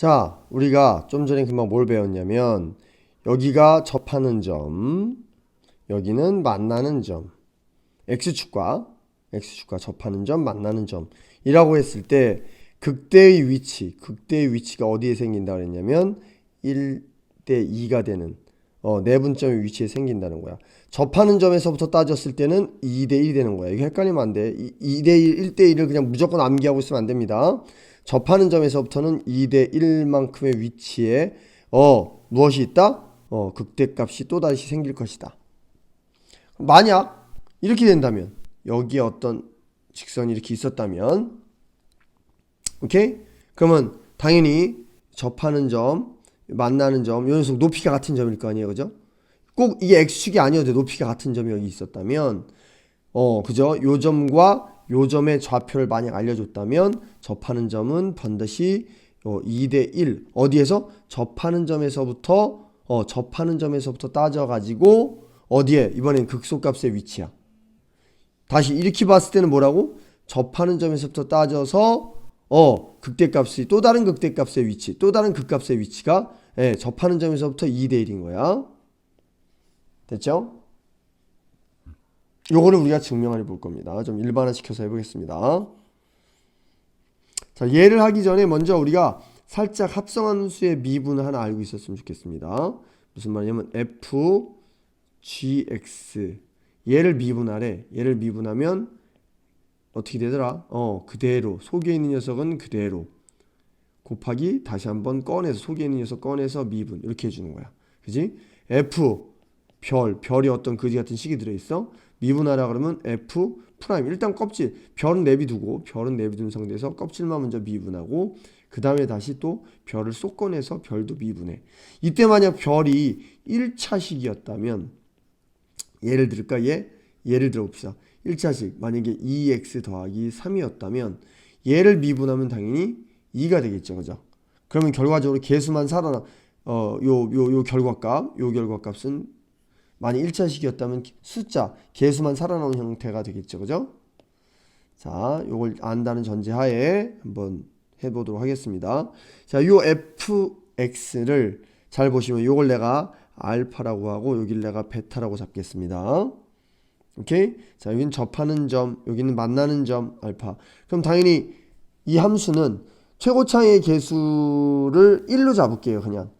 자, 우리가 좀 전에 금방 뭘 배웠냐면 여기가 접하는 점, 여기는 만나는 점. x축과 x축과 접하는 점, 만나는 점이라고 했을 때 극대의 위치, 극대의 위치가 어디에 생긴다 그랬냐면 1대 2가 되는 어, 내분점의 위치에 생긴다는 거야. 접하는 점에서부터 따졌을 때는 2대 1이 되는 거야. 이게 헷갈리면 안 돼. 2대 1, 1대 1을 그냥 무조건 암기하고 있으면 안 됩니다. 접하는 점에서부터는 2대 1만큼의 위치에 어, 무엇이 있다? 어, 극대값이 또다시 생길 것이다. 만약 이렇게 된다면 여기에 어떤 직선이 이렇게 있었다면 오케이? 그러면 당연히 접하는 점, 만나는 점, 요 녀석 높이가 같은 점일 거 아니에요, 그죠? 꼭 이게 x축이 아니어도 돼. 높이가 같은 점이 여기 있었다면, 어, 그죠? 요 점과 요 점의 좌표를 만약 알려줬다면 접하는 점은 반드시 어, 2대 1 어디에서 접하는 점에서부터 어, 접하는 점에서부터 따져가지고 어디에 이번엔 극소값의 위치야. 다시 이렇게 봤을 때는 뭐라고? 접하는 점에서부터 따져서 어 극대값이 또 다른 극대값의 위치, 또 다른 극값의 위치가 예, 접하는 점에서부터 2대 1인 거야. 됐죠? 요거를 우리가 증명을 해볼 겁니다. 좀 일반화시켜서 해보겠습니다. 자, 얘를 하기 전에 먼저 우리가 살짝 합성한 수의 미분을 하나 알고 있었으면 좋겠습니다. 무슨 말이냐면 f gx 얘를 미분하래. 얘를 미분하면 어떻게 되더라? 어, 그대로 속에 있는 녀석은 그대로 곱하기 다시 한번 꺼내서 속에 있는 녀석 꺼내서 미분 이렇게 해주는 거야. 그지? f 별 별이 어떤 그지 같은 식이 들어있어. 미분하라 그러면 f 프라임 일단 껍질 별은 내비두고 별은 내비둔 상태에서 껍질만 먼저 미분하고 그 다음에 다시 또 별을 쏙 꺼내서 별도 미분해. 이때 만약 별이 1차식이었다면 예를 들을까 얘 예를 들어 봅시다. 1차식 만약에 2x 더하기 3이었다면 얘를 미분하면 당연히 2가 되겠죠. 그죠? 그러면 결과적으로 개수만 살아나 어요 요요 결과값 요 결과값은 만약 1차식이었다면 숫자 개수만 살아나온 형태가 되겠죠. 그죠? 자, 요걸 안다는 전제하에 한번 해보도록 하겠습니다. 자, 요 fx를 잘 보시면 요걸 내가 알파라고 하고 여기를 내가 베타라고 잡겠습니다. 오케이? 자, 여기는 접하는 점, 여기는 만나는 점 알파. 그럼 당연히 이 함수는 최고차의 개수를 1로 잡을게요, 그냥.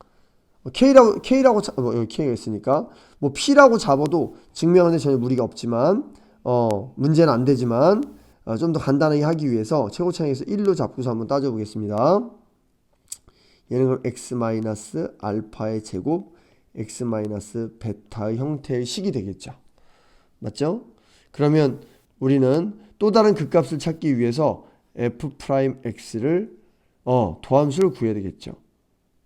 K라고 K라고 잡, 뭐 여기 K가 있으니까 뭐 P라고 잡아도 증명하는 데 전혀 무리가 없지만 어 문제는 안 되지만 어, 좀 더 간단하게 하기 위해서 최고차에서 1로 잡고서 한번 따져보겠습니다. 얘는 그럼 x 마이너스 알파의 제곱 x 마이너스 베타의 형태의 식이 되겠죠. 맞죠? 그러면 우리는 또 다른 극값을 찾기 위해서 f 프라임 x를 어 도함수를 구해야 되겠죠.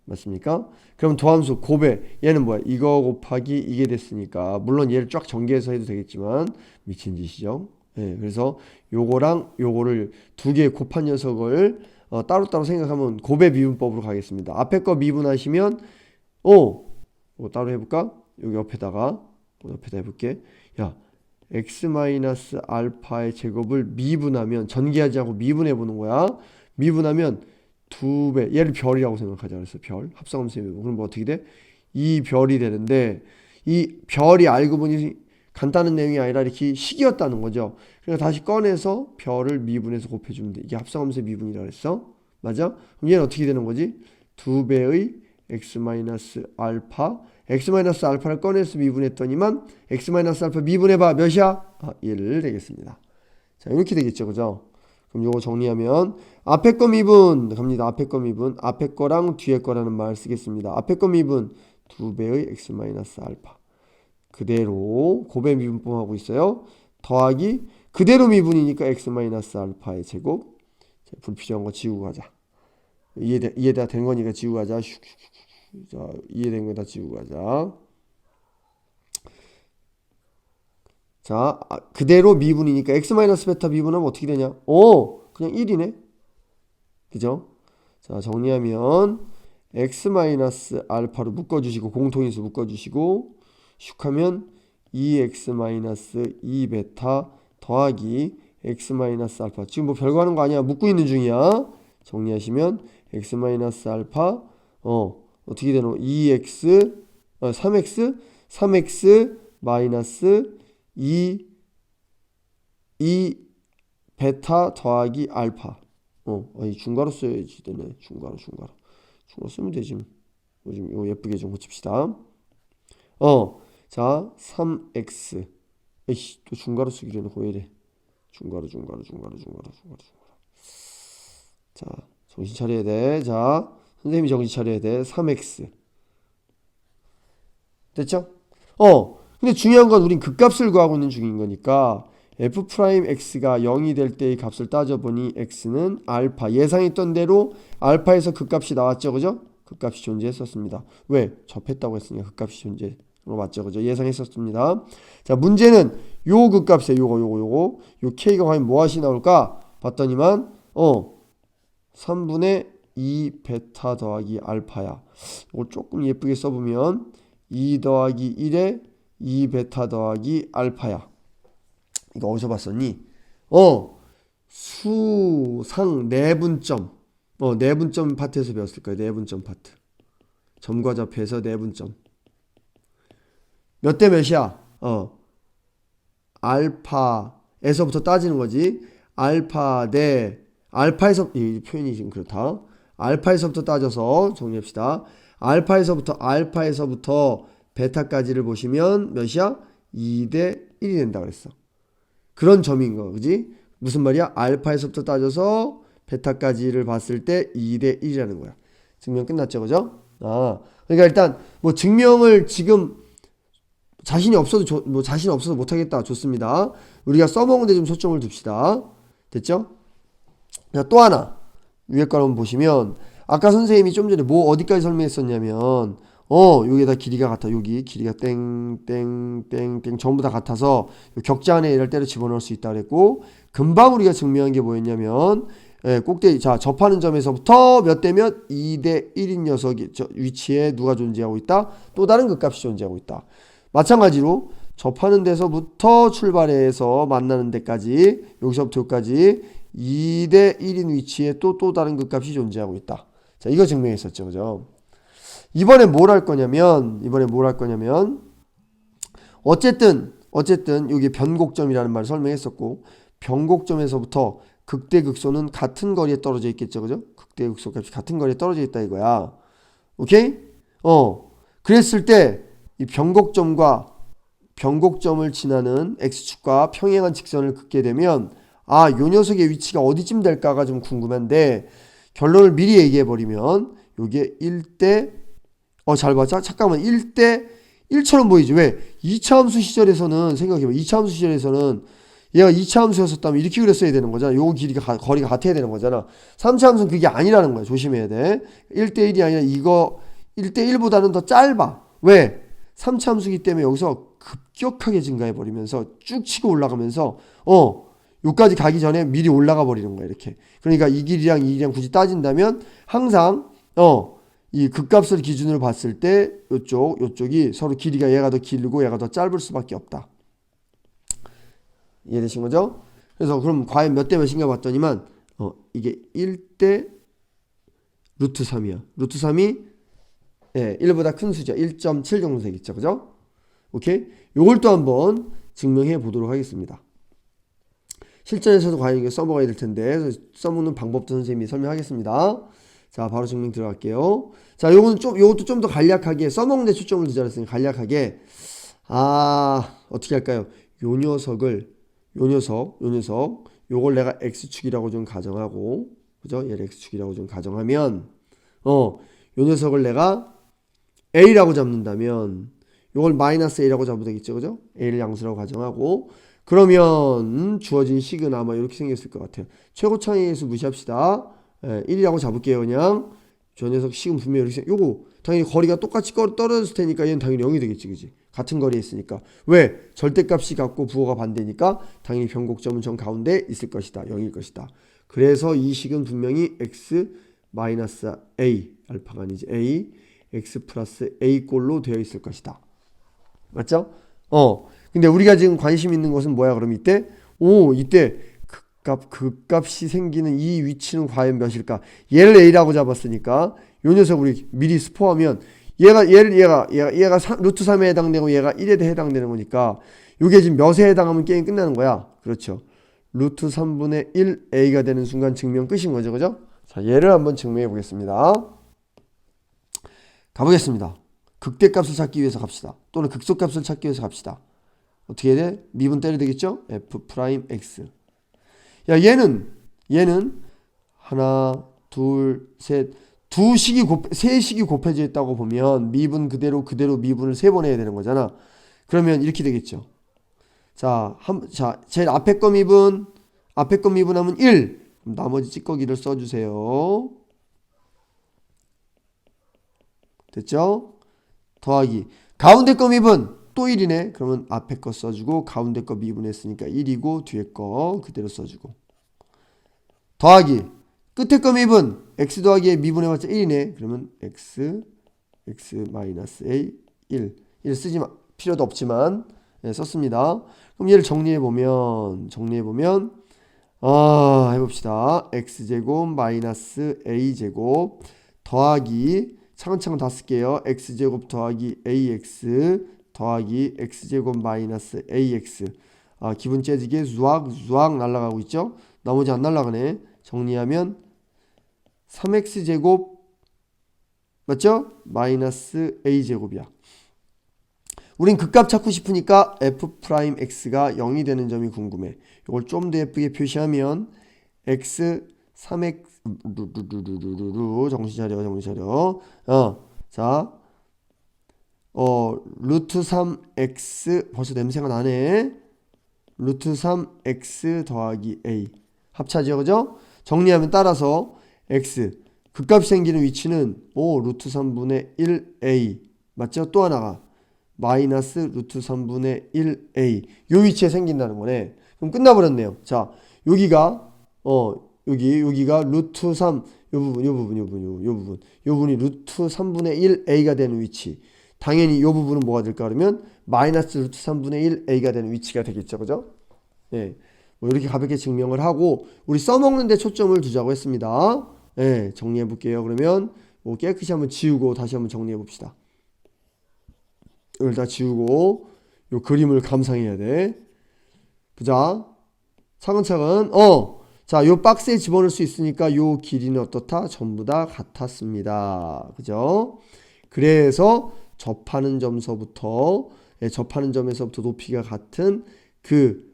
맞습니까? 그럼 도함수 곱해 얘는 뭐야? 이거 곱하기 이게 됐으니까 물론 얘를 쫙 전개해서 해도 되겠지만 미친 짓이죠. 예, 그래서 요거랑 요거를 두 개 곱한 녀석을 어, 따로따로 생각하면 곱의 미분법으로 가겠습니다. 앞에 거 미분하시면 어, 뭐 따로 해볼까? 여기 옆에다가 옆에다 해볼게. 야, x 마이너스 알파의 제곱을 미분하면 전개하지 않고 미분해 보는 거야. 미분하면 두 배. 얘를 별이라고 생각하자 그래서 별 합성함수 미분. 그럼 뭐 어떻게 돼? 이 별이 되는데 이 별이 알고 보니 간단한 내용이 아니라 이렇게 식이었다는 거죠. 그러니까 다시 꺼내서 별을 미분해서 곱해주면 돼. 이게 합성함수 미분이라 그랬어. 맞아? 그럼 얘는 어떻게 되는 거지? 두 배의 x 마이너스 알파 x 마이너스 알파를 꺼내서 미분했더니만 x 마이너스 알파 미분해봐 몇이야? 아, 1 되겠습니다. 자 이렇게 되겠죠, 그죠? 그럼 요거 정리하면 앞에 거 미분 갑니다. 앞에 거 미분 앞에 거랑 뒤에 거라는 말 쓰겠습니다. 앞에 거 미분 두 배의 x 마이너스 알파 그대로 고배 미분법 하고 있어요. 더하기 그대로 미분이니까 x 마이너스 알파의 제곱 자, 불필요한 거 지우고 가자. 이해돼 이해다 된 거니까 지우고 가자. 자 이해된 거 다 지우고 가자. 자 아, 그대로 미분이니까 x 마이너스 베타 미분하면 어떻게 되냐? 오 그냥 1이네. 그죠? 자 정리하면 x 마이너스 알파로 묶어 주시고 공통인수 묶어 주시고 슉 하면 2x 마이너스 2 베타 더하기 x 마이너스 알파 지금 뭐 별거 하는 거 아니야 묶고 있는 중이야 정리하시면 x 마이너스 알파 어 어떻게 되노 2x 어, 3x 3x 마이너스 2 2 베타 더하기 알파. 어 아니 중괄호 써야지 되네. 중괄호 중괄호. 중괄호 쓰면 되지 뭐. 요즘 이거 예쁘게 좀 고칩시다. 어 자 3x 에이씨 또 중괄호 쓰기로 해놓고 왜 이래. 중괄호 중괄호 중괄호 중괄호 중괄호 중괄호. 자 정신 차려야 돼 자 선생님이 정신 차려야 돼. 3x 됐죠? 어 근데 중요한 건 우린 극값을 구하고 있는 중인 거니까 f 프라임 x가 0이 될 때의 값을 따져보니 x는 알파 예상했던 대로 알파에서 극값이 나왔죠 그죠? 극값이 존재했었습니다 왜? 접했다고 했으니까 극값이 존재 어, 맞죠 그죠? 예상했었습니다 자 문제는 요 극값에 요거 요거 요거 요 k가 과연 무엇이 나올까? 봤더니만 어 3분의 2 베타 더하기 알파야 이걸 조금 예쁘게 써보면 2 더하기 1에 2 베타 더하기 알파야. 이거 어디서 봤었니? 어 수상 내분점. 어 내분점 파트에서 배웠을 거예요. 내분점 파트. 점과 좌표에서 내분점. 몇 대 몇이야? 어 알파에서부터 따지는 거지. 알파 대 알파에서 이 표현이 지금 그렇다. 알파에서부터 따져서 정리합시다. 알파에서부터 알파에서부터 베타까지를 보시면 몇이야? 2대 1이 된다 그랬어 그런 점인 거 그지? 무슨 말이야? 알파에서부터 따져서 베타까지를 봤을 때 2대 1이라는 거야. 증명 끝났죠, 그죠? 아, 그러니까 일단 뭐 증명을 지금 자신이 없어도 조, 뭐 자신 없어서 못하겠다 좋습니다. 우리가 써먹는데 좀 초점을 둡시다. 됐죠? 자, 또 하나 위에 거 한번 보시면 아까 선생님이 좀 전에 뭐 어디까지 설명했었냐면 어 여기에다 길이가 같아. 여기 길이가 땡 땡 땡 땡 전부 다 같아서 격자 안에 이럴 때로 집어넣을 수 있다 그랬고 금방 우리가 증명한 게 뭐였냐면 예, 꼭대기 자 접하는 점에서부터 몇 대면 2대 1인 녀석이 저 위치에 누가 존재하고 있다? 또 다른 극값이 존재하고 있다. 마찬가지로 접하는 데서부터 출발해서 만나는 데까지 여기서부터 여기까지 2대 1인 위치에 또 또 다른 극값이 존재하고 있다. 자 이거 증명했었죠. 그죠 이번에 뭘 할 거냐면 이번에 뭘 할 거냐면 어쨌든 어쨌든 여기 변곡점이라는 말을 설명했었고 변곡점에서부터 극대극소는 같은 거리에 떨어져 있겠죠 그죠? 극대극소 값이 같은 거리에 떨어져 있다 이거야. 오케이? 어. 그랬을 때 이 변곡점과 변곡점을 지나는 x축과 평행한 직선을 긋게 되면 아 요 녀석의 위치가 어디쯤 될까가 좀 궁금한데 결론을 미리 얘기해 버리면 요게 1대 어, 잘 봐. 자, 잠깐만. 1대 1처럼 보이지. 왜? 2차 함수 시절에서는 생각해봐. 2차 함수 시절에서는 얘가 2차 함수였었다면 이렇게 그렸어야 되는 거잖아. 요 길이가 가, 거리가 같아야 되는 거잖아. 3차 함수는 그게 아니라는 거야. 조심해야 돼. 1대 1이 아니라 이거 1대 1보다는 더 짧아. 왜? 3차 함수기 때문에 여기서 급격하게 증가해 버리면서 쭉 치고 올라가면서 어 요까지 가기 전에 미리 올라가 버리는 거야 이렇게 그러니까 이 길이랑 이 길이랑 굳이 따진다면 항상 어 이 극값을 기준으로 봤을 때 요쪽 요쪽이 서로 길이가 얘가 더 길고 얘가 더 짧을 수밖에 없다. 이해되신 거죠? 그래서 그럼 과연 몇 대 몇인가 봤더니만 어 이게 1대 루트 3이야. 루트 3이 예, 1보다 큰 수죠. 1.7 정도 되겠죠. 그죠? 오케이? 요걸 또 한번 증명해 보도록 하겠습니다. 실전에서도 과연 이게 써먹어야 될 텐데 써먹는 방법도 선생님이 설명하겠습니다. 자, 바로 증명 들어갈게요. 자, 요거는 좀, 요것도 좀 더 간략하게, 써먹는 데 초점을 두자 그랬으니 간략하게, 아, 어떻게 할까요? 요 녀석을, 요 녀석, 요 녀석, 요걸 내가 X축이라고 좀 가정하고, 그죠? 얘를 X축이라고 좀 가정하면, 어, 요 녀석을 내가 A라고 잡는다면, 요걸 마이너스 A라고 잡으면 되겠죠, 그죠? A를 양수라고 가정하고, 그러면, 주어진 식은 아마 이렇게 생겼을 것 같아요. 최고차이수 무시합시다. 예, 1이라고 잡을게요 그냥. 저 녀석 식은 분명히 이렇게 요거 당연히 거리가 똑같이 꺼- 떨어졌을 테니까 얘는 당연히 0이 되겠지 그지? 같은 거리에 있으니까. 왜? 절대값이 같고 부호가 반대니까 당연히 변곡점은 정 가운데 있을 것이다 0일 것이다. 그래서 이 식은 분명히 x 마이너스 a 알파가 아니지 a x 플러스 a 꼴로 되어 있을 것이다. 맞죠? 어. 근데 우리가 지금 관심 있는 것은 뭐야 그럼 이때? 오 이때 값, 그 값이 생기는 이 위치는 과연 몇일까? 얘를 A라고 잡았으니까 요 녀석 우리 미리 스포하면 얘가 얘를 얘가 얘가 얘가 3, 루트 3에 해당되고 얘가 1에 해당되는 거니까 요게 지금 몇에 해당하면 게임 끝나는 거야. 그렇죠. 루트 3분의 1 A가 되는 순간 증명 끝인 거죠. 그죠? 자, 얘를 한번 증명해 보겠습니다. 가보겠습니다. 극대값을 찾기 위해서 갑시다. 또는 극소값을 찾기 위해서 갑시다. 어떻게 해야 돼? 미분 때려야 되겠죠? f 프라임 x. 야 얘는 얘는 하나 둘 셋 두 식이 곱, 세 식이 곱해져 있다고 보면 미분 그대로 그대로 미분을 세 번 해야 되는 거잖아. 그러면 이렇게 되겠죠. 자, 한, 자, 제일 앞에 거 미분, 앞에 거 미분하면 1. 그럼 나머지 찌꺼기를 써주세요. 됐죠? 더하기. 가운데 거 미분 또 1이네. 그러면 앞에 거 써주고 가운데 거 미분했으니까 1이고 뒤에 거 그대로 써주고. 더하기. 끝에 거 미분 x 더하기에 미분해봤자 1이네. 그러면 x x 마이너스 a 1. 1 쓰지 마, 필요도 없지만 네, 썼습니다. 그럼 얘를 정리해 보면 정리해 보면 아 해봅시다. x 제곱 마이너스 a 제곱 더하기 차근차근 다 쓸게요. x 제곱 더하기 ax 더하기 x 제곱 마이너스 ax 아 기분 째지게 zu악 zu악 날아가고 있죠. 나머지 안 날아가네. 정리하면 3x 제곱 맞죠? 마이너스 a 제곱이야. 우린 극값 찾고 싶으니까 f 프라임 x가 0이 되는 점이 궁금해. 이걸 좀 더 예쁘게 표시하면 x 3x 루루루루루루 정신 차려 정신 차려. 어. 자. 어, 루트 3x 벌써 냄새가 나네. 루트 3x 더하기 a 합차죠. 그죠? 정리하면 따라서 x 극값이 생기는 위치는 오 루트 3분의 1a 맞죠? 또 하나가 마이너스 루트 3분의 1a 요 위치에 생긴다는 거네. 그럼 끝나버렸네요. 자, 여기가 어 여기 여기가 루트 3 요 부분 요 부분 요 부분 요, 요 부분 요 부분이 루트 3분의 1a가 되는 위치. 당연히 요 부분은 뭐가 될까 그러면 마이너스 루트 3분의 1a가 되는 위치가 되겠죠. 그죠? 예. 뭐 이렇게 가볍게 증명을 하고 우리 써먹는 데 초점을 두자고 했습니다. 예, 정리해 볼게요. 그러면 뭐 깨끗이 한번 지우고 다시 한번 정리해 봅시다. 이걸 다 지우고 요 그림을 감상해야 돼. 보자. 차근차근 어. 자, 요 박스에 집어넣을 수 있으니까 요 길이는 어떻다? 전부 다 같았습니다. 그죠? 그래서 접하는 점서부터 예, 접하는 점에서부터 높이가 같은 그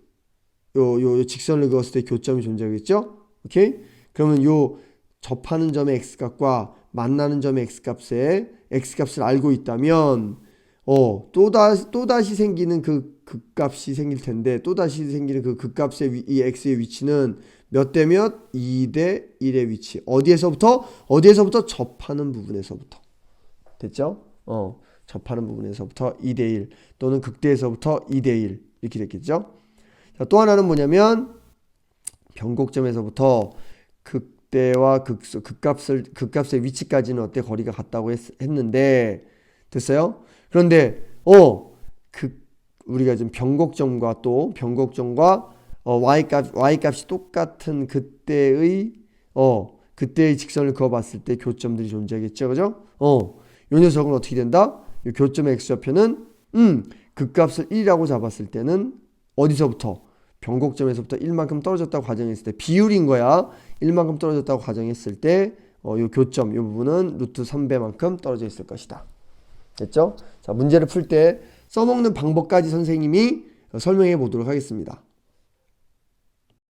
요, 요, 요 직선을 그었을 때 교점이 존재하겠죠? 오케이? 그러면 요 접하는 점의 x값과 만나는 점의 x값의 x값을 알고 있다면 어, 또다시, 또다시 생기는 그 극값이 생길 텐데, 또다시 생기는 그 극값의 위, 이 x의 위치는 몇 대 몇? 2대 1의 위치. 어디에서부터? 어디에서부터? 접하는 부분에서부터. 됐죠? 어, 접하는 부분에서부터 2대 1 또는 극대에서부터 2대 1 이렇게 됐겠죠? 자, 또 하나는 뭐냐면 변곡점에서부터 극대와 극소, 극값을 극값의 위치까지는 어때 거리가 같다고 했, 했는데 됐어요? 그런데 어그 우리가 지금 변곡점과 또 변곡점과 어, y 값 y 값이 똑같은 그때의 어 그때의 직선을 그어봤을 때 교점들이 존재하겠죠, 그죠? 어, 요 녀석은 어떻게 된다? 이 교점의 x좌표는 음 극값을 1이라고 잡았을 때는 어디서부터 변곡점에서부터 1만큼 떨어졌다고 가정했을 때 비율인 거야. 1만큼 떨어졌다고 가정했을 때 어, 요 교점 요 부분은 루트 3배만큼 떨어져 있을 것이다. 됐죠? 자, 문제를 풀 때 써먹는 방법까지 선생님이 설명해 보도록 하겠습니다.